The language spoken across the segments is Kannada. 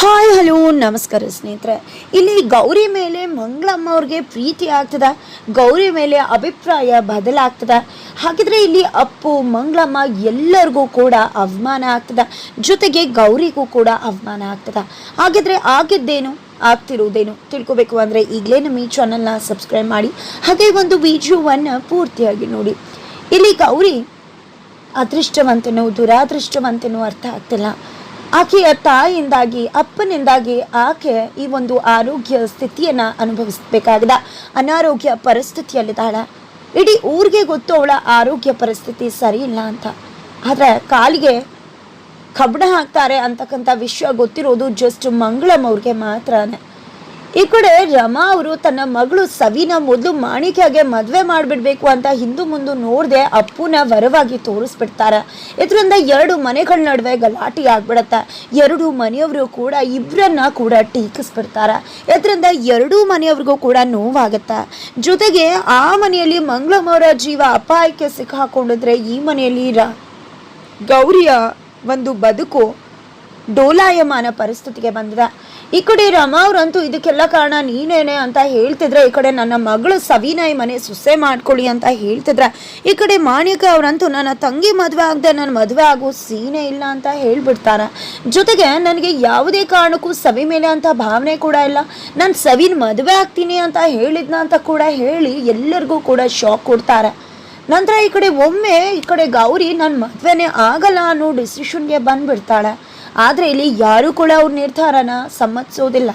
ಹಾಯ್, ಹಲೋ, ನಮಸ್ಕಾರ ಸ್ನೇಹಿತರೆ. ಇಲ್ಲಿ ಗೌರಿ ಮೇಲೆ ಮಂಗಳಮ್ಮ ಅವ್ರಿಗೆ ಪ್ರೀತಿ ಆಗ್ತದ. ಗೌರಿ ಮೇಲೆ ಅಭಿಪ್ರಾಯ ಬದಲಾಗ್ತದ. ಹಾಗಿದ್ರೆ ಇಲ್ಲಿ ಅಪ್ಪು, ಮಂಗಳಮ್ಮ ಎಲ್ಲರಿಗೂ ಕೂಡ ಅವಮಾನ ಆಗ್ತದ. ಜೊತೆಗೆ ಗೌರಿಗೂ ಕೂಡ ಅವಮಾನ ಆಗ್ತದ. ಹಾಗಿದ್ರೆ ಆಗಿದ್ದೇನು ಆಗ್ತಿರುವುದೇನು ತಿಳ್ಕೊಬೇಕು ಅಂದರೆ ಈಗಲೇ ನಮ್ಮ ಈ ಚಾನಲ್ನ ಸಬ್ಸ್ಕ್ರೈಬ್ ಮಾಡಿ. ಹಾಗೆ ಒಂದು ವಿಡಿಯೋವನ್ನು ಪೂರ್ತಿಯಾಗಿ ನೋಡಿ. ಇಲ್ಲಿ ಗೌರಿ ಅದೃಷ್ಟವಂತನೋ, ದುರಾದೃಷ್ಟವಂತನೋ ಅರ್ಥ ಆಗ್ತಿಲ್ಲ. ಆಕೆಯ ತಾಯಿಯಿಂದಾಗಿ, ಅಪ್ಪನಿಂದಾಗಿ ಆಕೆ ಈ ಒಂದು ಆರೋಗ್ಯ ಸ್ಥಿತಿಯನ್ನು ಅನುಭವಿಸಬೇಕಾಗಿದೆ. ಅನಾರೋಗ್ಯ ಪರಿಸ್ಥಿತಿಯಲ್ಲಿದ್ದಾಳೆ. ಇಡೀ ಊರಿಗೆ ಗೊತ್ತು ಅವಳ ಆರೋಗ್ಯ ಪರಿಸ್ಥಿತಿ ಸರಿ ಇಲ್ಲ ಅಂತ. ಆದರೆ ಕಾಲಿಗೆ ಕಬ್ಬಣ ಹಾಕ್ತಾರೆ ಅಂತಕ್ಕಂಥ ವಿಷಯ ಗೊತ್ತಿರೋದು ಜಸ್ಟ್ ಮಂಗಳಂ ಅವ್ರಿಗೆ ಮಾತ್ರನೇ. ಈ ಕಡೆ ರಮಾ ಅವರು ತನ್ನ ಮಗಳು ಸವಿನ ಮೊದಲು ಮಾಣಿಕ್ಯಗೆ ಮದುವೆ ಮಾಡಿಬಿಡ್ಬೇಕು ಅಂತ ಹಿಂದು ಮುಂದೆ ನೋಡದೆ ಅಪ್ಪುನ ವರವಾಗಿ ತೋರಿಸ್ಬಿಡ್ತಾರೆ. ಇದರಿಂದ ಎರಡು ಮನೆಗಳ ನಡುವೆ ಗಲಾಟೆ ಆಗ್ಬಿಡತ್ತೆ. ಎರಡು ಮನೆಯವರು ಕೂಡ ಇಬ್ಬರನ್ನ ಕೂಡ ಟೀಕಿಸ್ಬಿಡ್ತಾರೆ. ಇದರಿಂದ ಎರಡೂ ಮನೆಯವ್ರಿಗೂ ಕೂಡ ನೋವಾಗುತ್ತೆ. ಜೊತೆಗೆ ಆ ಮನೆಯಲ್ಲಿ ಮಂಗಳಮ್ಮವರ ಜೀವ ಅಪಾಯಕ್ಕೆ ಸಿಕ್ಕಾಕೊಂಡಿದ್ರೆ ಈ ಮನೆಯಲ್ಲಿ ರ ಗೌರಿಯ ಒಂದು ಬದುಕು ಡೋಲಾಯಮಾನ ಪರಿಸ್ಥಿತಿಗೆ ಬಂದಿದೆ. ಈ ಕಡೆ ರಮಾ ಅವ್ರಂತೂ ಇದಕ್ಕೆಲ್ಲ ಕಾರಣ ನೀನೇನೆ ಅಂತ ಹೇಳ್ತಿದ್ರೆ, ಈ ಕಡೆ ನನ್ನ ಮಗಳು ಸವಿನಾಯಿ ಮನೆ ಸುಸೆ ಮಾಡ್ಕೊಳ್ಳಿ ಅಂತ ಹೇಳ್ತಿದ್ರೆ, ಈ ಕಡೆ ಮಾಣಿಕ ಅವರಂತೂ ನನ್ನ ತಂಗಿ ಮದುವೆ ಆಗದೆ, ನನ್ನ ಮದುವೆ ಆಗೋ ಸೀನೇ ಇಲ್ಲ ಅಂತ ಹೇಳ್ಬಿಡ್ತಾರೆ. ಜೊತೆಗೆ ನನಗೆ ಯಾವುದೇ ಕಾರಣಕ್ಕೂ ಸವಿ ಮೇಲೆ ಅಂತ ಭಾವನೆ ಕೂಡ ಇಲ್ಲ. ನಾನು ಸವಿನ ಮದುವೆ ಆಗ್ತೀನಿ ಅಂತ ಹೇಳಿದ್ನ ಅಂತ ಕೂಡ ಹೇಳಿ ಎಲ್ಲರಿಗೂ ಕೂಡ ಶಾಕ್ ಕೊಡ್ತಾರೆ. ನಂತರ ಈ ಕಡೆ ಒಮ್ಮೆ ಈ ಕಡೆ ಗೌರಿ ನನ್ನ ಮದುವೆನೇ ಆಗಲ್ಲ ಅನ್ನೋ ಡಿಸಿಷನ್ಗೆ ಬಂದ್ಬಿಡ್ತಾಳೆ. ಆದರೆ ಇಲ್ಲಿ ಯಾರೂ ಕೂಡ ಅವ್ರ ನಿರ್ಧಾರನ ಸಮ್ಮತಿಸೋದಿಲ್ಲ.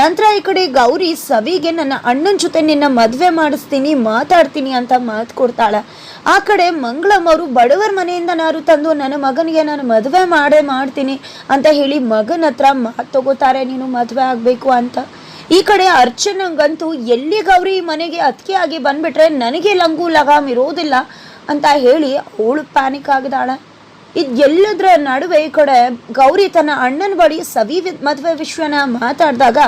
ನಂತರ ಈ ಕಡೆ ಗೌರಿ ಸವಿಗೆ ನನ್ನ ಅಣ್ಣನ ಜೊತೆ ನಿನ್ನ ಮದುವೆ ಮಾಡಿಸ್ತೀನಿ, ಮಾತಾಡ್ತೀನಿ ಅಂತ ಮಾತು ಕೊಡ್ತಾಳೆ. ಆ ಕಡೆ ಮಂಗಳಮ್ಮವರು ಬಡವರ ಬಡವರ ಮನೆಯಿಂದನಾರು ತಂದು ನನ್ನ ಮಗನಿಗೆ ನಾನು ಮದುವೆ ಮಾಡೇ ಮಾಡ್ತೀನಿ ಅಂತ ಹೇಳಿ ಮಗನ ಹತ್ರ ಮಾತು ತಗೋತಾರೆ, ನೀನು ಮದುವೆ ಆಗಬೇಕು ಅಂತ. ಈ ಕಡೆ ಅರ್ಚನಂಗಂತೂ ಎಲ್ಲಿ ಗೌರಿ ಮನೆಗೆ ಅತ್ಕೆ ಆಗಿ ಬಂದ್ಬಿಟ್ರೆ ನನಗೆ ಲಂಗು ಲಗಾಮ್ ಇರೋದಿಲ್ಲ ಅಂತ ಹೇಳಿ ಅವಳು ಪ್ಯಾನಿಕ್ ಆಗಿದಾಳೆ ಇದು ಎಲ್ಲದರ ನಡುವೆ ಈ ಕಡೆ ಗೌರಿ ತನ್ನ ಅಣ್ಣನ ಬಳಿ ಸವಿ ಮದುವೆ ವಿಶ್ವನ ಮಾತಾಡಿದಾಗ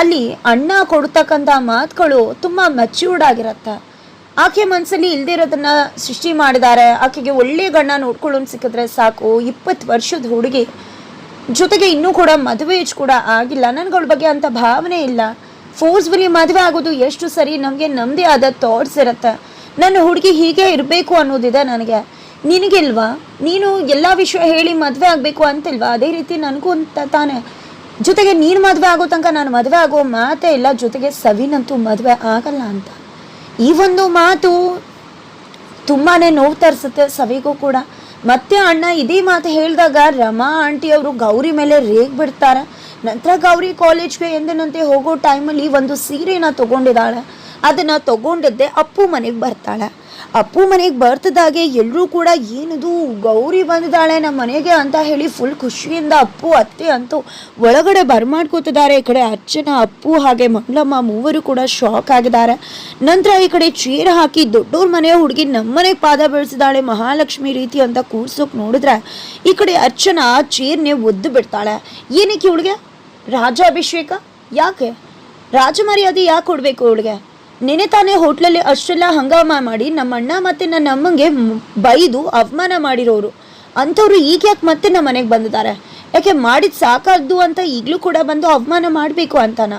ಅಲ್ಲಿ ಅಣ್ಣ ಕೊಡ್ತಕ್ಕಂಥ ಮಾತುಗಳು ತುಂಬ ಮೆಚ್ಯೂರ್ಡ್ ಆಗಿರತ್ತೆ. ಆಕೆ ಮನಸ್ಸಲ್ಲಿ ಇಲ್ದಿರೋದನ್ನ ಸೃಷ್ಟಿ ಮಾಡಿದ್ದಾರೆ. ಆಕೆಗೆ ಒಳ್ಳೆ ಗಣ್ಣ ನೋಡ್ಕೊಳ್ಳೋನ್ ಸಿಕ್ಕಿದ್ರೆ ಸಾಕು. ಇಪ್ಪತ್ತು ವರ್ಷದ ಹುಡುಗಿ ಜೊತೆಗೆ ಇನ್ನೂ ಕೂಡ ಮದುವೆ ಕೂಡ ಆಗಿಲ್ಲ. ನನ್ಗಳ ಬಗ್ಗೆ ಅಂತ ಭಾವನೆ ಇಲ್ಲ. ಫೋರ್ಸ್ಫುಲಿ ಮದುವೆ ಆಗೋದು ಎಷ್ಟು ಸರಿ ನಮಗೆ ನಮ್ಮದೇ ಆದ ಥಾಟ್ಸ್ ಇರುತ್ತೆ. ನನ್ನ ಹುಡುಗಿ ಹೀಗೆ ಇರಬೇಕು ಅನ್ನೋದಿದೆ ನನಗೆ. ನಿನಗಿಲ್ವಾ? ನೀನು ಎಲ್ಲ ವಿಷಯ ಹೇಳಿ ಮದುವೆ ಆಗಬೇಕು ಅಂತಿಲ್ವಾ? ಅದೇ ರೀತಿ ನನಗೂ ಅಂತ ತಾನೆ. ಜೊತೆಗೆ ನೀನು ಮದುವೆ ಆಗೋ ತನಕ ನಾನು ಮದುವೆ ಆಗೋ ಮಾತೇ ಇಲ್ಲ. ಜೊತೆಗೆ ಸವಿನಂತೂ ಮದುವೆ ಆಗಲ್ಲ ಅಂತ. ಈ ಒಂದು ಮಾತು ತುಂಬಾ ನೋವು ತರಿಸುತ್ತೆ ಸವಿಗೂ ಕೂಡ. ಮತ್ತೆ ಅಣ್ಣ ಇದೇ ಮಾತು ಹೇಳಿದಾಗ ರಮಾ ಆಂಟಿ ಅವರು ಗೌರಿ ಮೇಲೆ ರೇಗ್ ಬಿಡ್ತಾರೆ. ನಂತರ ಗೌರಿ ಕಾಲೇಜ್ಗೆ ಎಂದಿನಂತೆ ಹೋಗೋ ಟೈಮಲ್ಲಿ ಒಂದು ಸೀರೆನ ತಗೊಂಡಿದ್ದಾಳೆ. ಅದನ್ನ ತಗೊಂಡಿದ್ದೆ ಅಪ್ಪು ಮನೆಗೆ ಬರ್ತಾಳೆ. ಅಪ್ಪು ಮನೆಗೆ ಬರ್ತದಾಗೆ ಎಲ್ಲರೂ ಕೂಡ ಏನಿದು, ಗೌರಿ ಬಂದಿದ್ದಾಳೆ ನಮ್ಮ ಮನೆಗೆ ಅಂತ ಹೇಳಿ ಫುಲ್ ಖುಷಿಯಿಂದ ಅಪ್ಪು, ಅತ್ತೆ ಅಂತೂ ಒಳಗಡೆ ಬರ್ಮಾಡ್ಕೋತಿದ್ದಾರೆ. ಈ ಕಡೆ ಅರ್ಚನ, ಅಪ್ಪು ಹಾಗೆ ಮಂಗಳಮ್ಮ ಮೂವರು ಕೂಡ ಶಾಕ್ ಆಗಿದ್ದಾರೆ. ನಂತರ ಈ ಕಡೆ ಚೇರ್ ಹಾಕಿ ದೊಡ್ಡೋರ್ ಮನೆ ಹುಡುಗಿ ನಮ್ಮನೆಗೆ ಪಾದ ಬೆಳೆಸಿದಾಳೆ ಮಹಾಲಕ್ಷ್ಮಿ ರೀತಿ ಅಂತ ಕೂರ್ಸೋಕೆ ನೋಡಿದ್ರೆ ಈ ಕಡೆ ಅರ್ಚನಾ ಚೇರ್ನೇ ಒದ್ದು ಬಿಡ್ತಾಳೆ. ಏನಕ್ಕೆ ಇವಳಿಗೆ? ರಾಜಾಭಿಷೇಕ? ಯಾಕೆ? ರಾಜಮರ್ಯಾದೆ ಯಾಕೆ ಕೊಡಬೇಕು ಇವಳಿಗೆ? ನೆನೆ ತಾನೇ ಹೋಟ್ಲಲ್ಲಿ ಅಷ್ಟೆಲ್ಲ ಹಂಗಾಮ ಮಾಡಿ ನಮ್ಮ ಅಣ್ಣ ಮತ್ತು ನನ್ನ ಅಮ್ಮಂಗೆ ಬೈದು ಅವಮಾನ ಮಾಡಿರೋರು. ಅಂಥವ್ರು ಈಗ ಯಾಕೆ ಮತ್ತೆ ನಮ್ಮ ಮನೆಗೆ ಬಂದಿದ್ದಾರೆ? ಯಾಕೆ ಮಾಡಿದ ಸಾಕಾದ್ದು ಅಂತ ಈಗಲೂ ಕೂಡ ಬಂದು ಅವಮಾನ ಮಾಡಬೇಕು ಅಂತನಾ?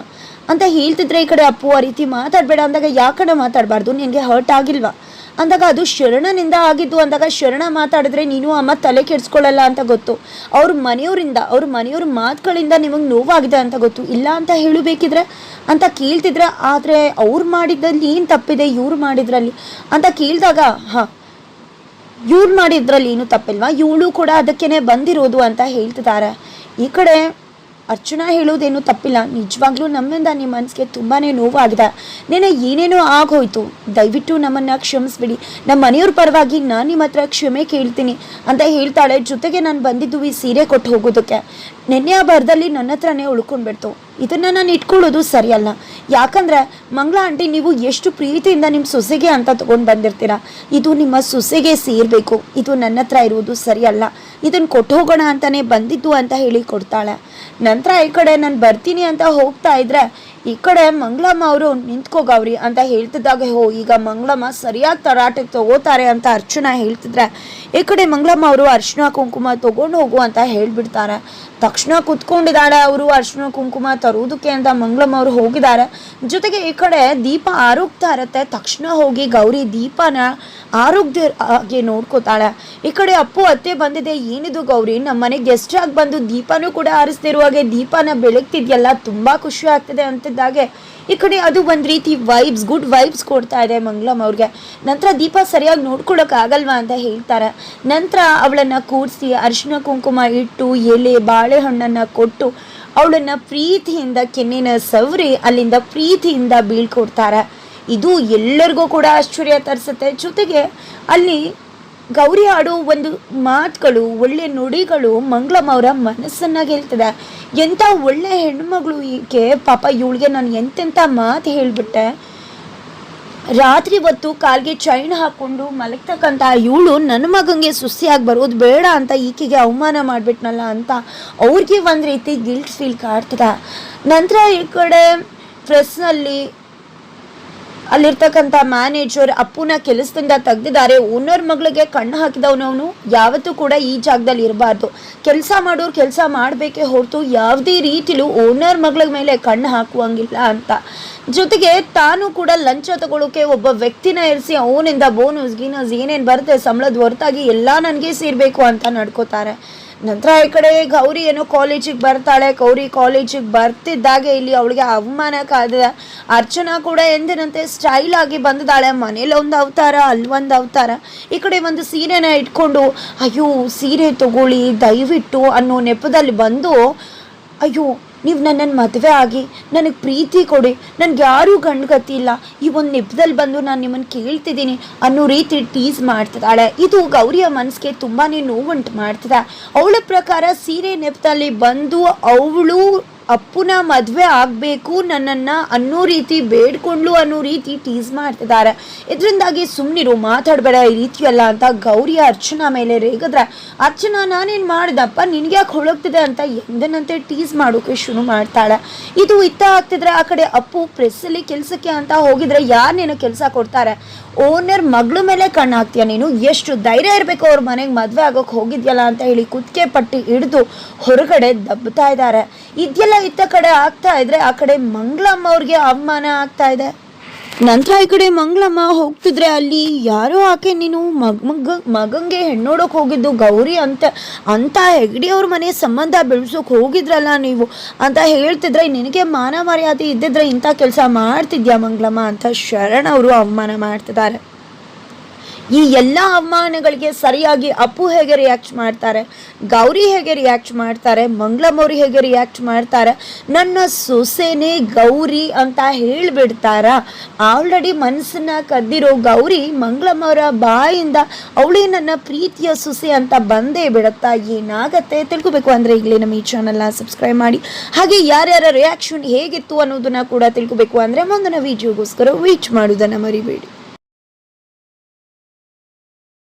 ಅಂತ ಹೇಳ್ತಿದ್ರೆ ಈ ಕಡೆ ಅಪ್ಪು ಆ ರೀತಿ ಮಾತಾಡಬೇಡ ಅಂದಾಗ ಯಾಕಡೆ ಮಾತಾಡಬಾರ್ದು? ನಿನಗೆ ಹರ್ಟ್ ಆಗಿಲ್ವಾ? ಅಂದಾಗ ಅದು ಶರಣನಿಂದ ಆಗಿದ್ದು, ಅಂದಾಗ ಶರಣ ಮಾತಾಡಿದ್ರೆ ನೀನು ಅಮ್ಮ ತಲೆ ಕೆಡಿಸ್ಕೊಳ್ಳಲ್ಲ ಅಂತ ಗೊತ್ತು. ಅವ್ರ ಮನೆಯವರಿಂದ, ಅವ್ರ ಮನೆಯವ್ರ ಮಾತುಗಳಿಂದ ನಿಮಗೆ ನೋವಾಗಿದೆ ಅಂತ ಗೊತ್ತು. ಇಲ್ಲ ಅಂತ ಹೇಳಬೇಕಿದ್ರೆ? ಅಂತ ಕೇಳ್ತಿದ್ರೆ, ಆದರೆ ಅವ್ರು ಮಾಡಿದ್ದಲ್ಲಿ ಏನು ತಪ್ಪಿದೆ? ಇವ್ರು ಮಾಡಿದ್ರಲ್ಲಿ. ಅಂತ ಕೇಳಿದಾಗ, ಹಾಂ, ಇವ್ರು ಮಾಡಿದ್ರಲ್ಲಿ ಏನು ತಪ್ಪಿಲ್ವಾ? ಇವಳು ಕೂಡ ಅದಕ್ಕೇನೆ ಬಂದಿರೋದು ಅಂತ ಹೇಳ್ತಿದ್ದಾರೆ. ಈ ಕಡೆ ಅರ್ಚನಾ ಹೇಳೋದೇನು ತಪ್ಪಿಲ್ಲ. ನಿಜವಾಗ್ಲೂ ನಮ್ಮಿಂದ ನಿಮ್ಮ ಮನಸ್ಸಿಗೆ ತುಂಬಾ ನೋವಾಗಿದೆ. ನೆನೆ ಏನೇನೋ ಆಗೋಯ್ತು. ದಯವಿಟ್ಟು ನಮ್ಮನ್ನ ಕ್ಷಮಿಸ್ಬಿಡಿ. ನಮ್ಮ ಮನೆಯವ್ರ ಪರವಾಗಿ ನಾನು ನಿಮ್ಮ ಹತ್ರ ಕ್ಷಮೆ ಕೇಳ್ತೀನಿ ಅಂತ ಹೇಳ್ತಾಳೆ. ಜೊತೆಗೆ ನಾನು ಬಂದಿದ್ದು ಈ ಸೀರೆ ಕೊಟ್ಟು ಹೋಗೋದಕ್ಕೆ. ನಿನ್ನೆ ಆ ಬರದಲ್ಲಿ ನನ್ನ ಹತ್ರನೇ ಉಳ್ಕೊಂಡ್ಬಿಡ್ತು ಇದನ್ನು ನಾನು ಇಟ್ಕೊಳ್ಳೋದು ಸರಿಯಲ್ಲ. ಯಾಕಂದ್ರೆ, ಮಂಗಳ ಆಂಟಿ, ನೀವು ಎಷ್ಟು ಪ್ರೀತಿಯಿಂದ ನಿಮ್ಮ ಸೊಸೆಗೆ ಅಂತ ತಗೊಂಡು ಬಂದಿರ್ತೀರಾ? ಇದು ನಿಮ್ಮ ಸೊಸೆಗೆ ಸೇರಬೇಕು. ಇದು ನನ್ನ ಹತ್ರ ಇರುವುದು ಸರಿಯಲ್ಲ. ಇದನ್ನು ಕೊಟ್ಟು ಹೋಗೋಣ ಅಂತಾನೆ ಬಂದಿದ್ದು ಅಂತ ಹೇಳಿ ಕೊಡ್ತಾಳೆ. ನಂತರ ಈ ಕಡೆ ನಾನು ಬರ್ತೀನಿ ಅಂತ ಹೋಗ್ತಾ ಇದ್ರೆ ಈ ಕಡೆ ಮಂಗಳಮ್ಮ ಅವರು ನಿಂತ್ಕೋ ಗೌರಿ ಅಂತ ಹೇಳ್ತಿದ್ದಾಗ, ಹೋ, ಈಗ ಮಂಗಳಮ್ಮ ಸರಿಯಾದ ತರಾಟೆ ತಗೋತಾರೆ ಅಂತ ಅರ್ಚನಾ ಹೇಳ್ತಿದ್ರೆ, ಈ ಕಡೆ ಮಂಗಳಮ್ಮ ಅವರು ಅರ್ಶಿನ ಕುಂಕುಮ ತಗೊಂಡು ಹೋಗು ಅಂತ ಹೇಳ್ಬಿಡ್ತಾರೆ. ತಕ್ಷಣ ಕುತ್ಕೊಂಡಿದ್ದಾಳೆ ಅವರು ಅರ್ಶಿನ ಕುಂಕುಮ ತರುವುದಕ್ಕೆ ಅಂತ ಮಂಗಳಮ್ಮ ಅವರು ಹೋಗಿದ್ದಾರೆ. ಜೊತೆಗೆ ಈ ಕಡೆ ದೀಪ ಆರೋಗ್ತಾ ಇರುತ್ತೆ. ತಕ್ಷಣ ಹೋಗಿ ಗೌರಿ ದೀಪನ ಆರೋಗ್ಯ ಹಾಗೆ ನೋಡ್ಕೋತಾಳೆ. ಈ ಕಡೆ ಅಪ್ಪು ಅತ್ತೆ ಬಂದಿದೆ. ಏನಿದು ಗೌರಿ? ನಮ್ಮ ಮನೆಗೆ ಗೆಸ್ಟ್ ಆಗಿ ಬಂದು ದೀಪನೂ ಕೂಡ ಆರಿಸ್ತಿರುವಾಗೆ ದೀಪನ ಬೆಳಗ್ತಿದ್ಯಲ್ಲ, ತುಂಬಾ ಖುಷಿ ಆಗ್ತದೆ ಅಂತಿದ್ದಾಗೆ ಈ ಕಡೆ ಅದು ಒಂದು ರೀತಿ ವೈಬ್ಸ್ ಗುಡ್ ವೈಬ್ಸ್ ಕೊಡ್ತಾ ಇದೆ ಮಂಗ್ಲಮ್ ಅವ್ರಿಗೆ. ನಂತರ ದೀಪ ಸರಿಯಾಗಿ ನೋಡ್ಕೊಳೋಕ್ಕಾಗಲ್ವಾ ಅಂತ ಹೇಳ್ತಾರೆ. ನಂತರ ಅವಳನ್ನು ಕೂರಿಸಿ ಅರಿಶಿನ ಕುಂಕುಮ ಇಟ್ಟು, ಎಲೆ, ಬಾಳೆಹಣ್ಣನ್ನು ಕೊಟ್ಟು ಅವಳನ್ನು ಪ್ರೀತಿಯಿಂದ ಕೆನ್ನಿನ ಸವರಿ ಅಲ್ಲಿಂದ ಪ್ರೀತಿಯಿಂದ ಬೀಳ್ಕೊಡ್ತಾರೆ. ಇದು ಎಲ್ಲರಿಗೂ ಕೂಡ ಆಶ್ಚರ್ಯ ತರಿಸುತ್ತೆ. ಜೊತೆಗೆ ಅಲ್ಲಿ ಗೌರಿ ಆಡೋ ಒಂದು ಮಾತುಗಳು, ಒಳ್ಳೆ ನುಡಿಗಳು ಮಂಗಳಮ್ಮ ಅವರ ಮನಸ್ಸನ್ನ ಗೆಲ್ತದೆ ಎಂಥ ಒಳ್ಳೆ ಹೆಣ್ಮಗಳು ಈಕೆ. ಪಾಪ ಇವಳಿಗೆ ನಾನು ಎಂತೆಂಥ ಮಾತು ಹೇಳ್ಬಿಟ್ಟೆ. ರಾತ್ರಿ ಹೊತ್ತು ಕಾಲ್ಗೆ ಚೈನ್ ಹಾಕೊಂಡು ಮಲಗ್ತಕ್ಕಂಥ ಇವಳು ನನ್ನ ಮಗಂಗೆ ಸುಸ್ತಿಯಾಗಿ ಬರೋದು ಬೇಡ ಅಂತ ಈಕೆಗೆ ಅವಮಾನ ಮಾಡಿಬಿಟ್ನಲ್ಲ ಅಂತ ಅವ್ರಿಗೆ ಒಂದು ರೀತಿ ಗಿಲ್ಟ್ ಫೀಲ್ ಕಾಡ್ತದ. ನಂತರ ಈ ಕಡೆ ಪ್ರೆಸ್ನಲ್ಲಿ ಅಲ್ಲಿರ್ತಕ್ಕಂಥ ಮ್ಯಾನೇಜರ್ ಅಪ್ಪುನ ಕೆಲಸದಿಂದ ತೆಗ್ದಿದ್ದಾರೆ. ಓನರ್ ಮಗಳಿಗೆ ಕಣ್ಣು ಹಾಕಿದವನವನು ಯಾವತ್ತೂ ಕೂಡ ಈ ಜಾಗದಲ್ಲಿ ಇರಬಾರ್ದು. ಕೆಲಸ ಮಾಡೋರು ಕೆಲಸ ಮಾಡಬೇಕೇ ಹೊರತು ಯಾವುದೇ ರೀತಿಲೂ ಓನರ್ ಮಗಳ ಮೇಲೆ ಕಣ್ಣು ಹಾಕುವಂಗಿಲ್ಲ ಅಂತ. ಜೊತೆಗೆ ತಾನು ಕೂಡ ಲಂಚ ತಗೊಳ್ಳೋಕೆ ಒಬ್ಬ ವ್ಯಕ್ತಿನ ಇರಿಸಿ ಅವನಿಂದ ಬೋನಸ್ ಗೀನಸ್ ಏನೇನು ಬರುತ್ತೆ, ಸಂಬಳದ ಹೊರತಾಗಿ ಎಲ್ಲ ನನಗೆ ಸೇರಬೇಕು ಅಂತ ನಡ್ಕೋತಾರೆ. ನಂತರ ಈ ಕಡೆ ಗೌರಿ ಏನೋ ಕಾಲೇಜಿಗೆ ಬರ್ತಾಳೆ. ಗೌರಿ ಕಾಲೇಜಿಗೆ ಬರ್ತಿದ್ದಾಗೆ ಇಲ್ಲಿ ಅವಳಿಗೆ ಅವಮಾನ ಕಾದಿದೆ ಅರ್ಚನಾ ಕೂಡ ಎಂದಿನಂತೆ ಸ್ಟೈಲ್ ಆಗಿ ಬಂದಿದ್ದಾಳೆ. ಮನೇಲಿ ಒಂದು ಅವತಾರ, ಅಲ್ಲಿ ಒಂದು ಅವತಾರ. ಈ ಕಡೆ ಒಂದು ಸೀರೆನ ಇಟ್ಕೊಂಡು, ಅಯ್ಯೋ, ಸೀರೆ ತಗೊಳ್ಳಿ, ದಯವಿಟ್ಟು ಅನ್ನೋ ನೆಪದಲ್ಲಿ ಬಂದು, ಅಯ್ಯೋ ನೀವು ನನ್ನನ್ನು ಮದುವೆ ಆಗಿ ನನಗೆ ಪ್ರೀತಿ ಕೊಡಿ. ನನಗೆ ಯಾರೂ ಗಂಡ್ಗತಿ ಇಲ್ಲ. ಈ ಒಂದು ನೆಪದಲ್ಲಿ ಬಂದು ನಾನು ನಿಮ್ಮನ್ನು ಕೇಳ್ತಿದ್ದೀನಿ ಅನ್ನೋ ರೀತಿ ಟೀಸ್ ಮಾಡ್ತಿದ್ದಾಳೆ. ಇದು ಗೌರಿಯ ಮನಸ್ಸಿಗೆ ತುಂಬಾ ನೋವುಂಟು ಮಾಡ್ತಿದೆ. ಅವಳ ಪ್ರಕಾರ ಸೀರೆ ನೆಪದಲ್ಲಿ ಬಂದು ಅವಳು ಅಪ್ಪುನ ಮದುವೆ ಆಗಬೇಕು, ನನ್ನನ್ನು ಅನ್ನೋ ರೀತಿ ಬೇಡ್ಕೊಂಡ್ಲು ಅನ್ನೋ ರೀತಿ ಟೀಸ್ ಮಾಡ್ತಿದ್ದಾರೆ. ಇದರಿಂದಾಗಿ ಸುಮ್ಮನಿರು ಮಾತಾಡಬೇಡ, ಈ ರೀತಿಯಲ್ಲ ಅಂತ ಗೌರಿ ಅರ್ಚನಾ ಮೇಲೆ ರೇಗಿದ್ರೆ, ಅರ್ಚನಾ, ನಾನೇನು ಮಾಡ್ದಪ್ಪ? ನಿನಗೆ ಯಾಕೆ ಹೊಳಗ್ತಿದೆ ಅಂತ ಎಂದನಂತೆ ಟೀಸ್ ಮಾಡೋಕೆ ಶುರು ಮಾಡ್ತಾಳೆ. ಇದು ಇತ್ತ ಆಗ್ತಿದ್ರೆ ಆ ಕಡೆ ಅಪ್ಪು ಪ್ರೆಸ್ಸಲ್ಲಿ ಕೆಲಸಕ್ಕೆ ಅಂತ ಹೋಗಿದ್ರೆ ಯಾರು ನೀನು ಕೆಲಸ ಕೊಡ್ತಾರೆ. ಓನರ್ ಮಗಳ ಮೇಲೆ ಕಣ್ಣು ಹಾಕ್ತೀಯ ನೀನು? ಎಷ್ಟು ಧೈರ್ಯ ಇರಬೇಕು ಅವ್ರ ಮನೆಗೆ ಮದುವೆ ಆಗೋಕೆ ಹೋಗಿದ್ಯಲ್ಲ ಅಂತ ಹೇಳಿ ಕುತ್ತಿಗೆ ಪಟ್ಟಿ ಹಿಡಿದು ಹೊರಗಡೆ ದಬ್ಬತಾ ಇದ್ದಾರೆ. ಇದೆಲ್ಲ ಇತ್ತ ಕಡೆ ಆಗ್ತಾ ಇದ್ರೆ ಆ ಕಡೆ ಮಂಗಳಮ್ಮ ಅವ್ರಿಗೆ ಅವಮಾನ ಆಗ್ತಾ ಇದೆ. ನಂತರ ಈ ಕಡೆ ಮಂಗಳಮ್ಮ ಹೋಗ್ತಿದ್ರೆ ಅಲ್ಲಿ ಯಾರೋ ಆಕೆ ನೀನು ಮಗ್ ಮಗ ಮಗಂಗೆ ಹೆಣ್ಣೋಡೋಕೆ ಹೋಗಿದ್ದು, ಗೌರಿ ಅಂತ ಅಂತ ಹೆಗ್ಡಿ ಅವ್ರ ಮನೆ ಸಂಬಂಧ ಬೆಳೆಸೋಕೆ ಹೋಗಿದ್ರಲ್ಲ ನೀವು? ಅಂತ ಹೇಳ್ತಿದ್ರೆ, ನಿನಗೆ ಮಾನ ಮರ್ಯಾದೆ ಇದ್ದಿದ್ರೆ ಇಂಥ ಕೆಲಸ ಮಾಡ್ತಿದ್ಯಾ ಮಂಗಳಮ್ಮ ಅಂತ ಶರಣ್ ಅವರು ಅವಮಾನ ಮಾಡ್ತಿದ್ದಾರೆ. ಈ ಎಲ್ಲ ಅವಮಾನಗಳಿಗೆ ಸರಿಯಾಗಿ ಅಪ್ಪು ಹೇಗೆ ರಿಯಾಕ್ಟ್ ಮಾಡ್ತಾರೆ? ಗೌರಿ ಹೇಗೆ ರಿಯಾಕ್ಟ್ ಮಾಡ್ತಾರೆ? ಮಂಗ್ಳಮೌರಿ ಹೇಗೆ ರಿಯಾಕ್ಟ್ ಮಾಡ್ತಾರೆ? ನನ್ನ ಸೊಸೆನೇ ಗೌರಿ ಅಂತ ಹೇಳಿಬಿಡ್ತಾರ. ಆಲ್ರೆಡಿ ಮನಸ್ಸನ್ನ ಕದ್ದಿರೋ ಗೌರಿ ಮಂಗಳಮೌರ ಬಾಯಿಂದ ಅವಳೇ ನನ್ನ ಪ್ರೀತಿಯ ಸೊಸೆ ಅಂತ ಬಂದೇ ಬಿಡುತ್ತಾ ಏನಾಗತ್ತೆ ತಿಳ್ಕೊಬೇಕು ಅಂದರೆ ಈಗಲೇ ನಮ್ಮ ಈ ಚಾನಲ್ನ ಸಬ್ಸ್ಕ್ರೈಬ್ ಮಾಡಿ. ಹಾಗೆ ಯಾರ್ಯಾರ ರಿಯಾಕ್ಷನ್ ಹೇಗಿತ್ತು ಅನ್ನೋದನ್ನ ಕೂಡ ತಿಳ್ಕೊಬೇಕು ಅಂದರೆ ಮುಂದಿನ ವಿಡಿಯೋಗೋಸ್ಕರ ವೀಚ್ ಮಾಡೋದನ್ನು ಮರಿಬೇಡಿ.